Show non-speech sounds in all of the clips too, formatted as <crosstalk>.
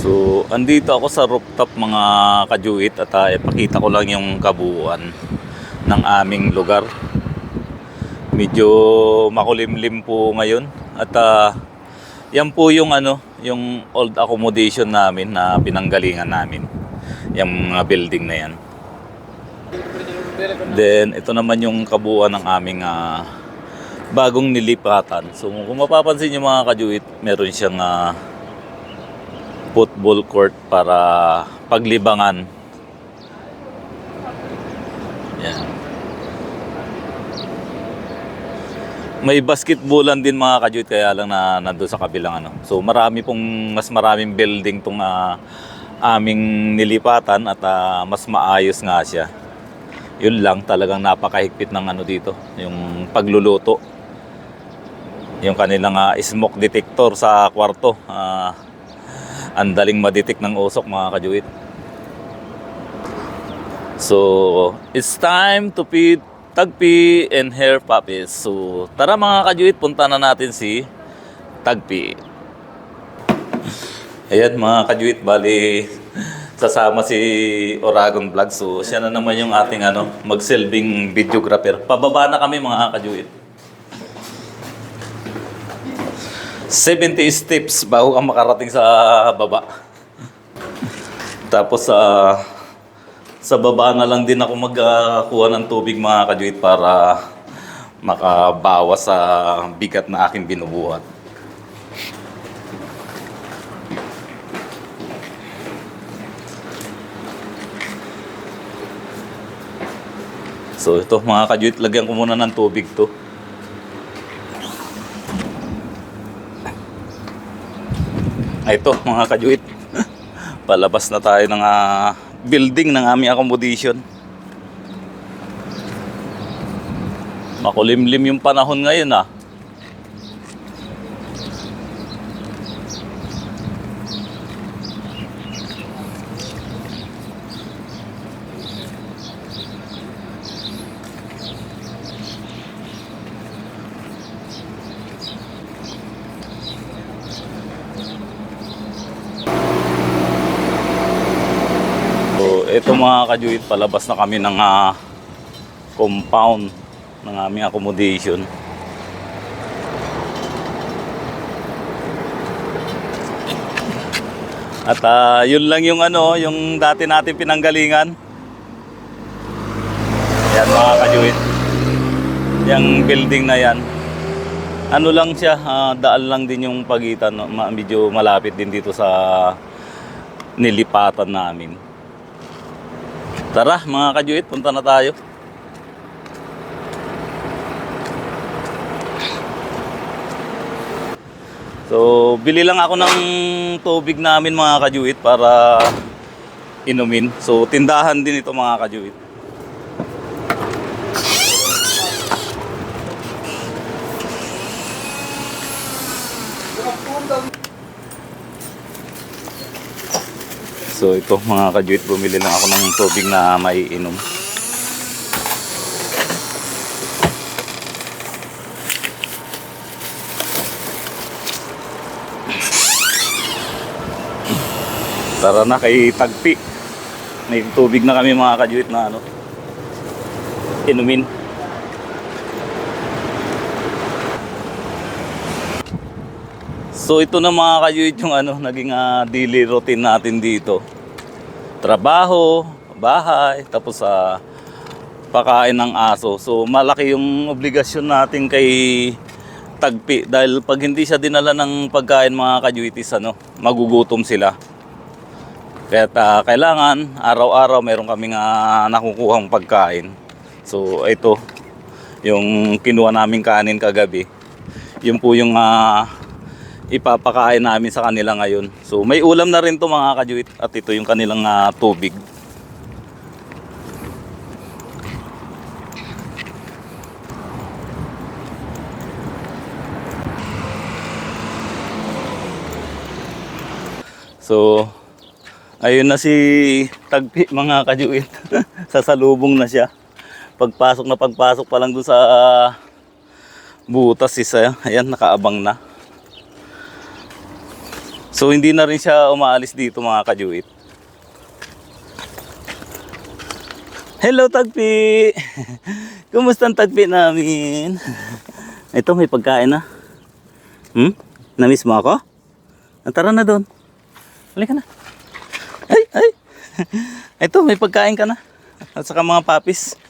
So, andito ako sa rooftop mga kajuit at uh, ipakita ko lang yung kabuuan ng aming lugar. Medyo makulimlim po ngayon at ah, yan po yung ano, yung old accommodation namin na pinanggalingan namin. Yung mga building na yan. Then, ito naman yung kabuuan ng aming ah, bagong nilipatan. So, kung mapapansin nyo mga kajuit, meron siyang ah, football court para paglibangan. Yan. May basketballan din mga kajuit kaya lang na nandun sa kabilang ano. So marami pong mas maraming building tong ah, aming nilipatan at ah, mas maayos nga siya. Yun lang talagang napakahigpit ng ano dito, yung pagluluto. Yung kanilang ah, smoke detector sa kwarto. Ah, ang daling madetect ng usok mga kajuit. So, it's time to feed Tagpi and Hair Puppies. So, tara mga kajuit, punta na natin si Tagpi. Ayan mga kajuit, bali sasama si Oragon Vlog. So, siya na naman yung ating ano, magsilbing videographer. Pababa na kami mga kajuit. 70 steps bago ka makarating sa baba. Tapos sa sa baba na lang din ako magkuha ng tubig mga kajuit para makabawas sa bigat na aking binubuhat. So ito mga kajuit, lagyan ko muna ng tubig to. Ito mga kajuit. <laughs> Palabas na tayo ng ah, building ng aming accommodation. Makulimlim yung panahon ngayon ah. So, ito mga kajuit, palabas na kami ng ah, compound ng aming accommodation. At ah, yun lang yung ano, yung dati natin pinanggalingan. Yan mga kajuit. Yung building na yan. Ano lang siya, ah, daan lang din yung pagitan. no? Medyo malapit din dito sa nilipatan namin. Tara mga kajuit, punta na tayo. So, bili lang ako ng tubig namin mga kajuit para inumin. So, tindahan din ito mga kajuit. So, ito mga kajuit, bumili lang ako ng tubig na maiinom. Tara na kay Tagpi. May tubig na kami mga kajuit na ano. Inumin. So ito na mga kajuit yung ano, naging ah, daily routine natin dito. Trabaho, bahay, tapos sa pakain ng aso. So malaki yung obligasyon natin kay Tagpi dahil pag hindi siya dinala ng pagkain mga kajuitis ano, magugutom sila. Kaya ah, kailangan araw-araw meron kaming uh, nakukuhang pagkain. So ito yung kinuha naming kanin kagabi. Yun po yung ah, ipapakain namin sa kanila ngayon. So may ulam na rin to mga kajuit at ito yung kanilang ah, tubig. So ayun na si Tagpi mga kajuit. <laughs> Sasalubong na siya. Pagpasok na pagpasok pa lang doon sa ah, butas isa. Ayan nakaabang na. So hindi na rin siya umaalis dito mga kajuit. Hello Tagpi! <laughs> Kumusta ang Tagpi namin? <laughs> Ito may pagkain na. Hmm? Namiss mo ako? Ah, Tara na doon. Halika na. Ay, ay. <laughs> Ito, may pagkain ka na. At saka mga papis.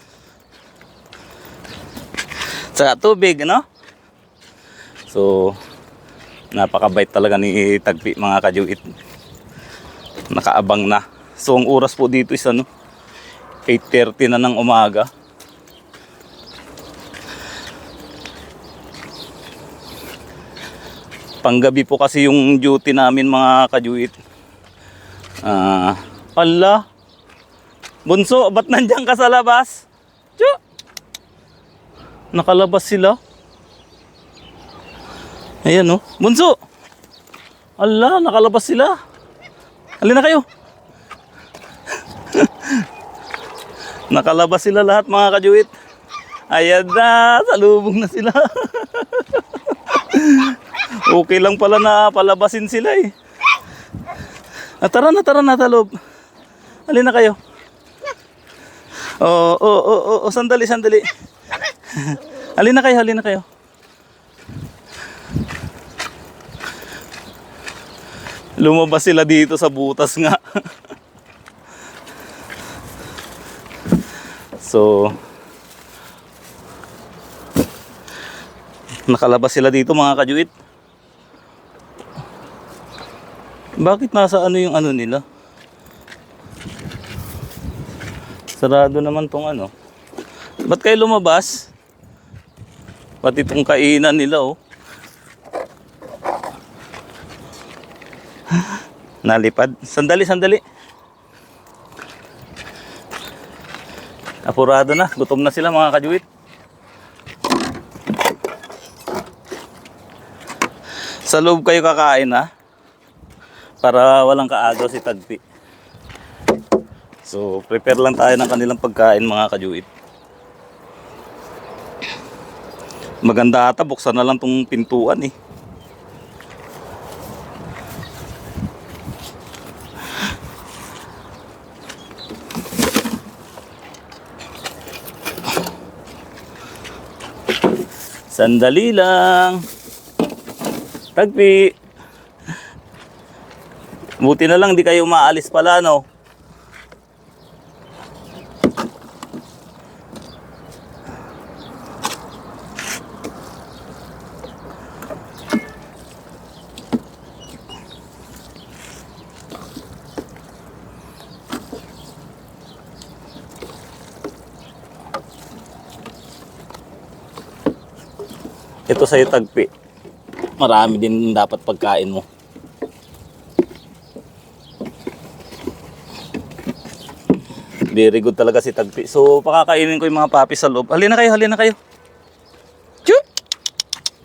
Saka tubig, ano? So, napakabait talaga ni Tagpi mga kajuit. Nakaabang na. So, ang oras po dito is ano, 8.30 na ng umaga. Panggabi po kasi yung duty namin mga kajuit. Ah, ala. Bunso, ba't nandiyan ka sa labas? Tyo. Nakalabas sila. Ayan oh. Bunso. Ala, nakalabas sila. Halina kayo. <laughs> Nakalabas sila lahat mga kajuit. Ayan na, salubong na sila. <laughs> okay lang pala na palabasin sila eh. Ah, tara na, tara na, talob. Halina kayo. Oo, oo, oo, oo, oh, sandali, sandali. <laughs> halina kayo, halina kayo. Lumabas sila dito sa butas nga. so, nakalabas sila dito mga kajuit. Bakit nasa ano yung ano nila? Sarado naman tong ano. Ba't kayo lumabas? Pati itong kainan nila oh. Nalipad. Sandali, sandali. Apurado na. Gutom na sila mga kajuit. Sa loob kayo kakain ha. Para walang kaagaw si Tagpi. So, prepare lang tayo ng kanilang pagkain mga kajuit. Maganda ata, buksan na lang tong pintuan eh. Sandali lang. Tagpi. Buti na lang di kayo maalis pala no. Ito sa'yo tagpi. Marami din dapat pagkain mo. Very good talaga si Tagpi. So, pakakainin ko yung mga papi sa loob. Halina kayo, halina kayo. Chu!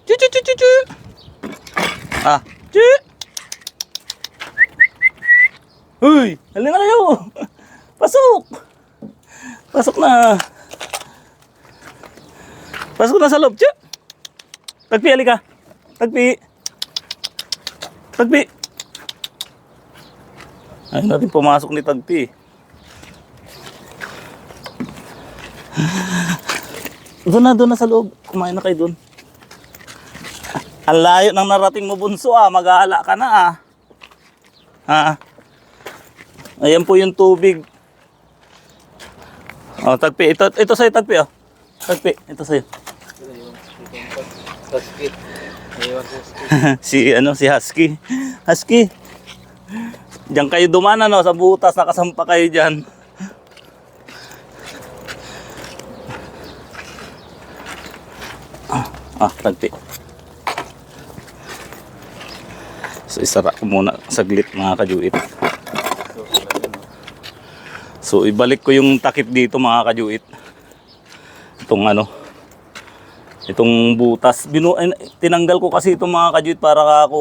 Chu, chu, chu, chu, chu! Ah, chu! Uy! Halina kayo! <laughs> Pasok! Pasok na! Pasok na sa loob, chu! Tagpi, halika! Tagpi! Tagpi! Ayaw natin pumasok ni Tagpi. <sighs> Doon na, doon na sa loob. Kumain na kayo doon. Ang layo ng narating mo bunso ah. Mag-aala ka na ah. Ha? Ayan po yung tubig. Oh, tagpi. Ito, ito sa'yo, tagpi oh. Tagpi, ito sa'yo. Husky. <laughs> Si ano, si Husky. Husky. Diyan kayo duman ano, sa butas, nakasampa kayo diyan. Ah, ah, tagpi. So, isara ko muna saglit mga kajuit. So, ibalik ko yung takip dito mga kajuit. Itong ano, itong butas. Binu eh, tinanggal ko kasi itong mga kajuit para ako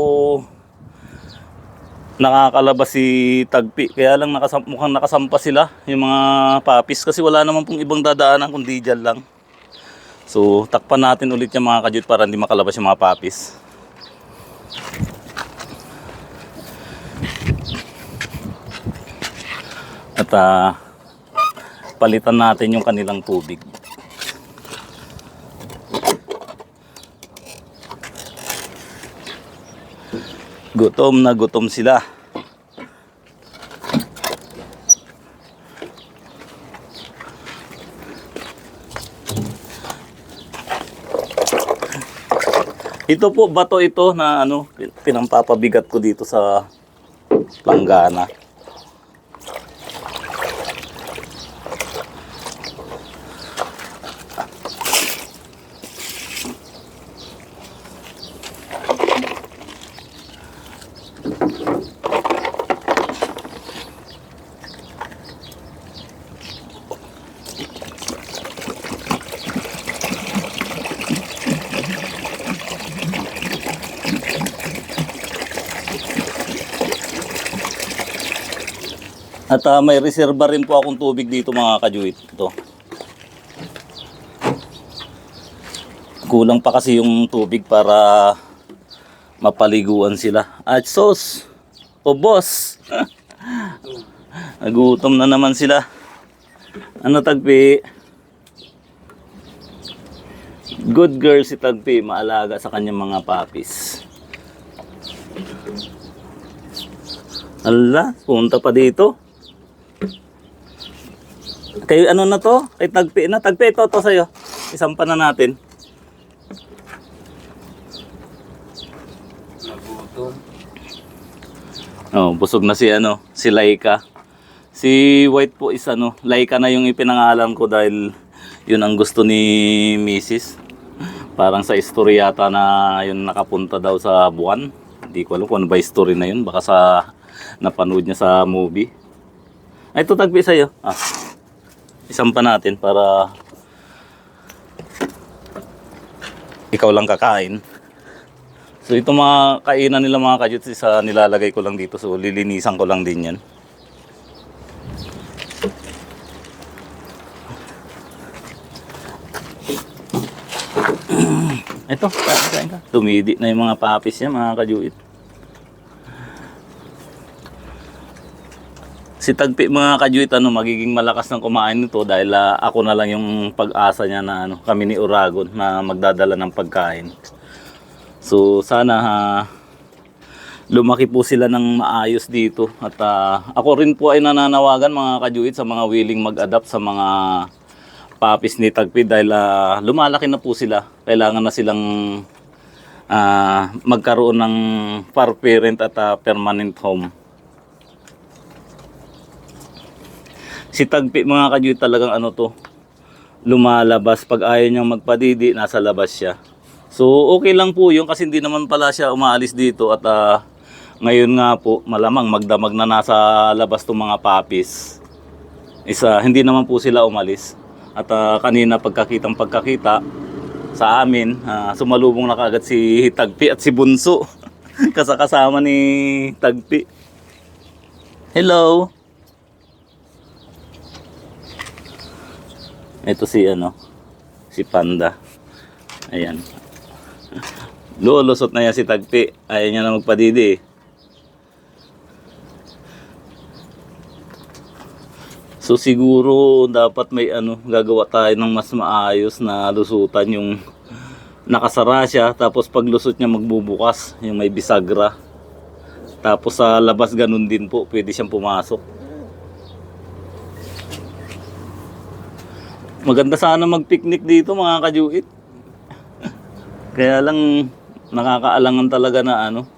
nakakalabas si Tagpi. Kaya lang nakasamp mukhang nakasampa sila yung mga papis kasi wala naman pong ibang dadaanan kundi dyan lang. So takpan natin ulit yung mga kajuit para hindi makalabas yung mga papis. At uh, palitan natin yung kanilang tubig. Gutom na gutom sila. Ito po, bato ito na ano, pinampapabigat ko dito sa langgana. At ah, may reserva rin po akong tubig dito mga kajuit. Ito. Kulang pa kasi yung tubig para mapaliguan sila. At sos, o boss, <laughs> nagutom na naman sila. Ano tagpi? Good girl si Tagpi, maalaga sa kanyang mga papis. Ala, punta pa dito. Kay ano na to? Kay Tagpi na. Tagpi, ito, ito sa'yo. Isampa na natin. Nagutom. Oh, busog na si ano, si Laika. Si White po is ano, Laika na yung ipinangalan ko dahil yun ang gusto ni Mrs. Parang sa story yata na yun nakapunta daw sa buwan. Hindi ko alam kung ano ba story na yun. Baka sa napanood niya sa movie. Ay, ito tagpi sa'yo. Ah, isang pa natin para ikaw lang kakain. So ito mga kainan nila mga kajuts isa nilalagay ko lang dito so lilinisan ko lang din yan. <clears throat> Ito, kain ka. Tumidi na yung mga papis niya mga kajuit. Si Tagpi mga kajuit ano magiging malakas ng kumain nito dahil ah, ako na lang yung pag-asa niya na ano kami ni Uragon na magdadala ng pagkain. So sana ha, lumaki po sila ng maayos dito at ah, ako rin po ay nananawagan mga kajuit sa mga willing mag-adapt sa mga papis ni Tagpi dahil ah, lumalaki na po sila. Kailangan na silang ah, magkaroon ng par parent at ah, permanent home. Si Tagpi mga kajuit talagang ano to, lumalabas. Pag ayaw niyang magpadidi, nasa labas siya. So okay lang po yun kasi hindi naman pala siya umaalis dito at ah, ngayon nga po malamang magdamag na nasa labas tong mga papis. Isa, hindi naman po sila umalis. At ah, kanina pagkakitang pagkakita sa amin, ah, sumalubong na kagad si Tagpi at si Bunso. <laughs> Kasakasama ni Tagpi. Hello. Ito si ano, si Panda. Ayan. Lulusot na yan si Tagpi. Ayaw niya na magpadidi eh. So siguro dapat may ano, gagawa tayo ng mas maayos na lusutan yung nakasara siya tapos pag lusot niya magbubukas yung may bisagra. Tapos sa labas ganun din po, pwede siyang pumasok. Maganda sana mag-picnic dito mga kajuit. Kaya lang nakakaalangan talaga na ano,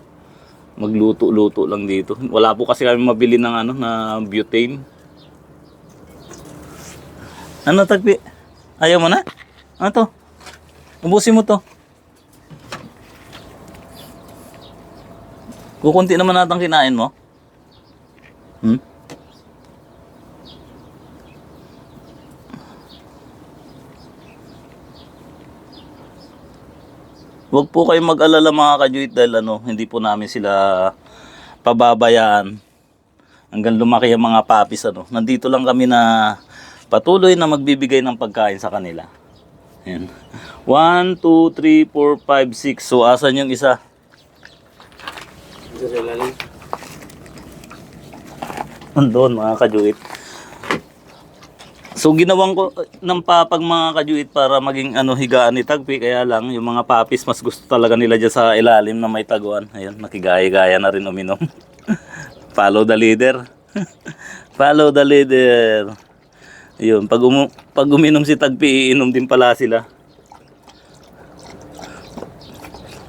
magluto-luto lang dito. Wala po kasi kami mabili ng ano na butane. Ano tagpi? Ayaw mo na? Ano to? Ubusin mo to. Kukunti naman natang kinain mo. Hmm? Huwag po kayong mag-alala mga kajuit dahil ano, hindi po namin sila pababayaan hanggang lumaki ang mga papis ano. Nandito lang kami na patuloy na magbibigay ng pagkain sa kanila. Yan. 1, 2, 3, 4, 5, 6. So asan yung isa? Andun mga kajuit. So ginawang ko uh, ng papag mga kajuit para maging ano higaan ni Tagpi kaya lang yung mga papis mas gusto talaga nila dyan sa ilalim na may taguan. Ayun, nakigaya-gaya na rin uminom. <laughs> Follow the leader. <laughs> Follow the leader. Yun, pag, umu- pag uminom si Tagpi, iinom din pala sila.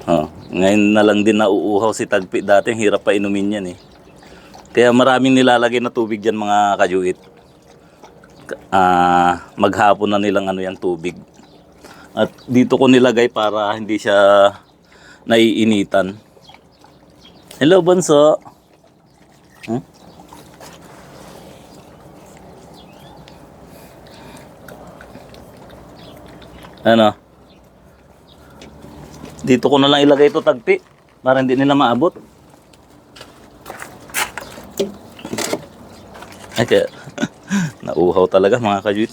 Oh, ngayon na lang din nauuhaw si Tagpi. Dati hirap pa inumin yan eh. Kaya maraming nilalagay na tubig dyan mga kajuit. Ah, maghapon na nilang ano yung tubig. At dito ko nilagay para hindi siya naiinitan. Hello, Bonso. Hmm? Ano? Dito ko na lang ilagay ito tagpi para hindi nila maabot. Ay, nauhaw talaga mga kajuit.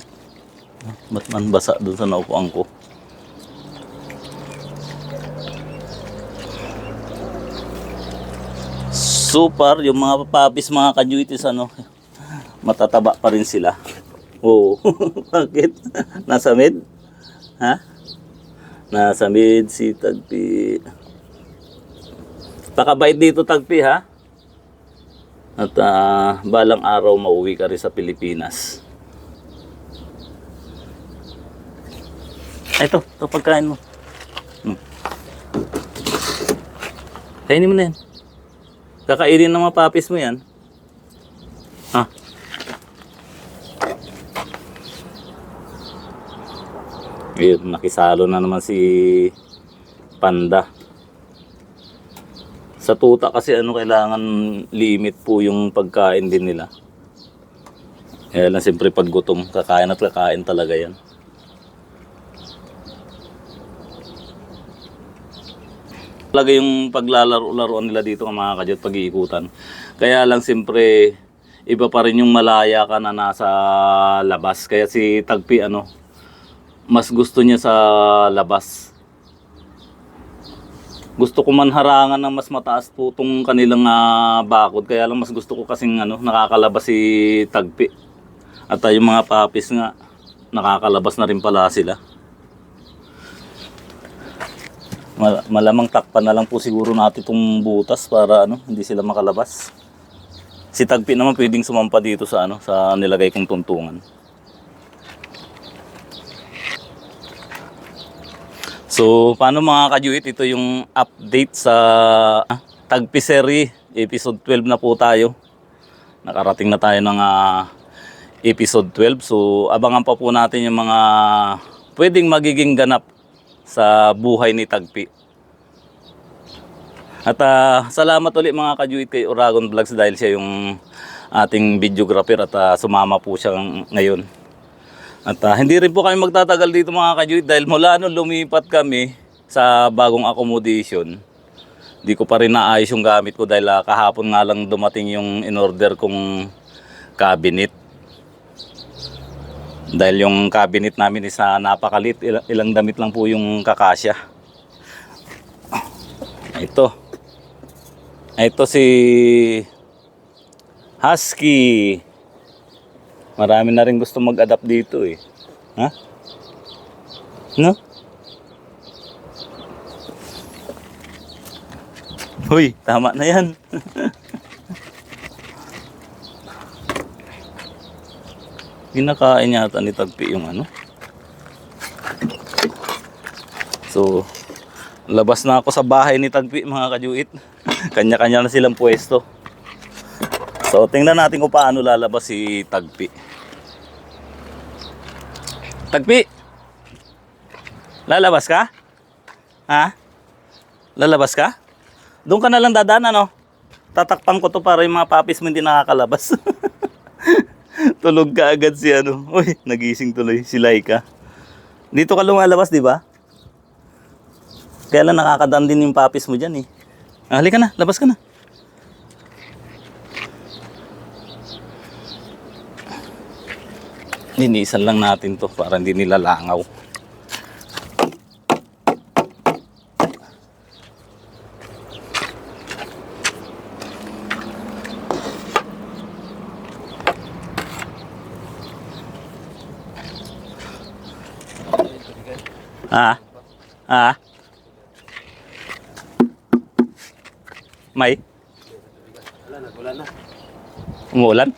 Ba't man basa dun sa naupuan ko? Super, yung mga papapis mga kajuitis ano, matataba pa rin sila. Oo. <laughs> Bakit? Nasa mid? Ha? Nasa mid si Tagpi. Pakabait dito Tagpi ha? At ah, balang araw mauwi ka rin sa Pilipinas. Ito, ito pagkain mo. Hmm. Kainin mo na yan. Kakainin ng mga papis mo yan. Ha? Ayun, nakisalo na naman si Panda. Sa tuta kasi ano kailangan limit po yung pagkain din nila. Kaya lang siyempre pag gutom, kakain at kakain talaga yan. Talaga yung paglalaro-laruan nila dito ng mga kadyot pag-iikutan. Kaya lang siyempre iba pa rin yung malaya ka na nasa labas. Kaya si Tagpi ano, mas gusto niya sa labas. Gusto ko man harangan ng mas mataas po itong kanilang ah, bakod. Kaya lang mas gusto ko kasing ano, nakakalabas si Tagpi. At ah, yung mga papis nga, nakakalabas na rin pala sila. Mal- malamang takpan na lang po siguro natin itong butas para ano, hindi sila makalabas. Si Tagpi naman pwedeng sumampa dito sa ano, sa nilagay kong tuntungan. So, paano mga kajuit? Ito yung update sa ah, Tagpiseri. Episode 12 na po tayo. Nakarating na tayo ng ah, episode 12. So, abangan pa po natin yung mga pwedeng magiging ganap sa buhay ni Tagpi. At ah, salamat ulit mga kajuit kay Oragon Vlogs dahil siya yung ating videographer at ah, sumama po siya ngayon. At ah, hindi rin po kami magtatagal dito mga kajuit dahil mula nung lumipat kami sa bagong accommodation, di ko pa rin naayos yung gamit ko dahil ah, kahapon nga lang dumating yung in-order kong cabinet. Dahil yung cabinet namin is ah, napakalit, ilang damit lang po yung kakasya. Ito. Ito si Husky. Marami na rin gusto mag-adapt dito eh. Ha? No? Hoy, tama na yan. <laughs> Ginakain yata ni Tagpi yung ano. So, labas na ako sa bahay ni Tagpi mga kajuit. <laughs> Kanya-kanya na silang pwesto. So, tingnan natin kung paano lalabas si Tagpi. Tagpi! Lalabas ka? Ha? Lalabas ka? Doon ka na lang dadaan, ano? Tatakpan ko to para yung mga papis mo hindi nakakalabas. <laughs> Tulog ka agad si ano. Uy, nagising tuloy si Laika. Dito ka lumalabas, di ba? Kaya lang nakakadaan din yung papis mo dyan eh. Ah, halika na, labas ka na. linisan lang natin to para hindi nila langaw Ah. Ah. May? Wala na, wala na. Umuulan?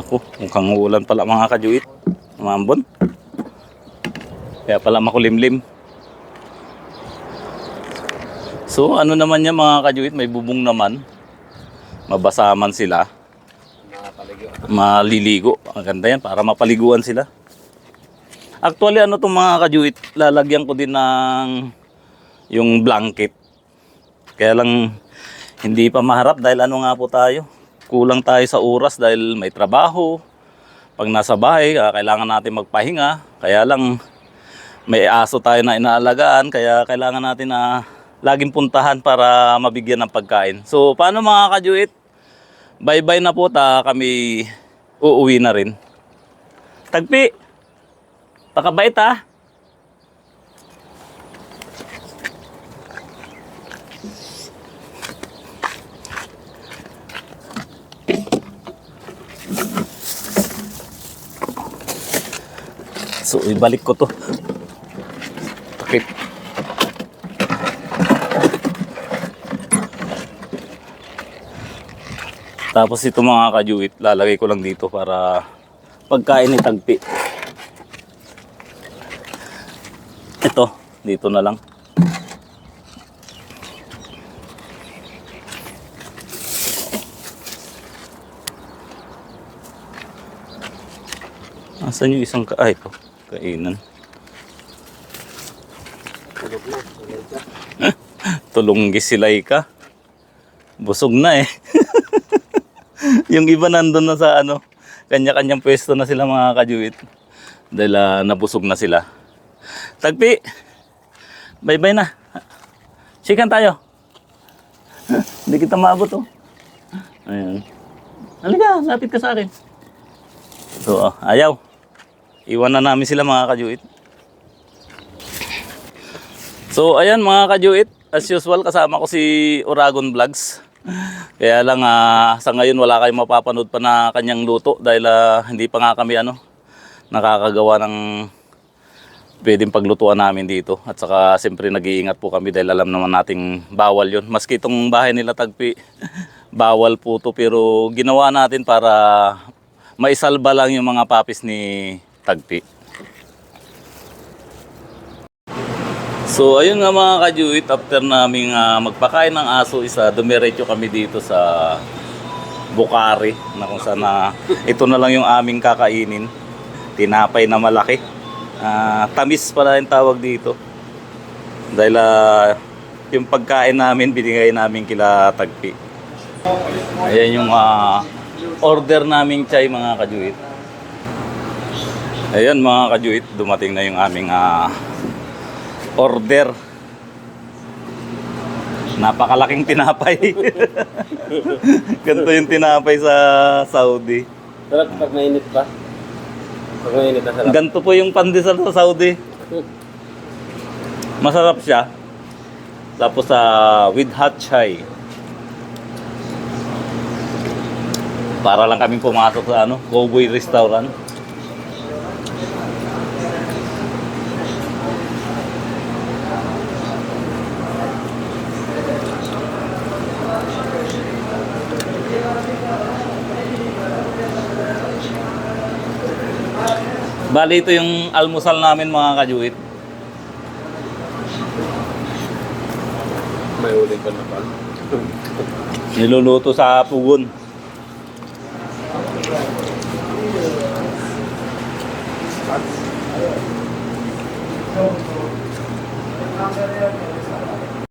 Naku, mukhang uulan pala mga kajuit. Umambon. Kaya pala makulimlim. So ano naman yan mga kajuit, may bubong naman. Mabasa man sila. Maliligo. Ang ganda yan para mapaliguan sila. Actually ano itong mga kajuit, lalagyan ko din ng yung blanket. Kaya lang hindi pa maharap dahil ano nga po tayo. Kulang tayo sa oras dahil may trabaho. Pag nasa bahay, ah, kailangan natin magpahinga. Kaya lang may aso tayo na inaalagaan kaya kailangan natin na laging puntahan para mabigyan ng pagkain. So paano mga kajuit? Bye-bye na po ta kami uuwi na rin. Tagpi! Pakabait ha! So, ibalik ko to. Takip. Tapos ito mga kajuit, lalagay ko lang dito para pagkain ni Tagpi. Ito, dito na lang. Asan yung isang ka... Ay, ito. Kainan. <laughs> Tulog na. Tulog ka. Tulunggis si Laika. Busog na eh. <laughs> yung iba nandun na sa ano, kanya-kanyang pwesto na sila mga kajuit. Dahil ah, nabusog na sila. Tagpi! Bye-bye na. Chikan tayo. <laughs> Hindi kita maabot oh. Ayan. Halika, lapit ka sa akin. So, ah, ayaw. Iwan na namin sila mga kajuit. So ayan mga kajuit, as usual kasama ko si Oragon Vlogs. Kaya lang ah, sa ngayon wala kayong mapapanood pa na kanyang luto dahil ah, hindi pa nga kami ano nakakagawa ng pwedeng paglutuan namin dito. At saka siyempre nag-iingat po kami dahil alam naman nating bawal yon. Maski itong bahay nila tagpi, <laughs> bawal po to pero ginawa natin para maisalba lang yung mga papis ni tagpi. So ayun nga mga kajuit, after naming ah, magpakain ng aso isa, dumiretso kami dito sa Bukari na kung saan na ito na lang yung aming kakainin. Tinapay na malaki. Ah, tamis pala yung tawag dito. Dahil ah, yung pagkain namin binigay namin kila Tagpi. Ayan yung ah, order naming chai mga kajuit. Ayan mga kajuit, dumating na yung aming ah, order. Napakalaking tinapay. <laughs> Ganito yung tinapay sa Saudi. Sarap pag mainit pa. Pag mainit na sarap. Ganito po yung pandesal sa Saudi. Masarap siya. Tapos sa with hot chai. Para lang kami pumasok sa ano, Cowboy Restaurant. Bali ito yung almusal namin mga kajuit. May uling ka na pa. Niluluto sa pugon.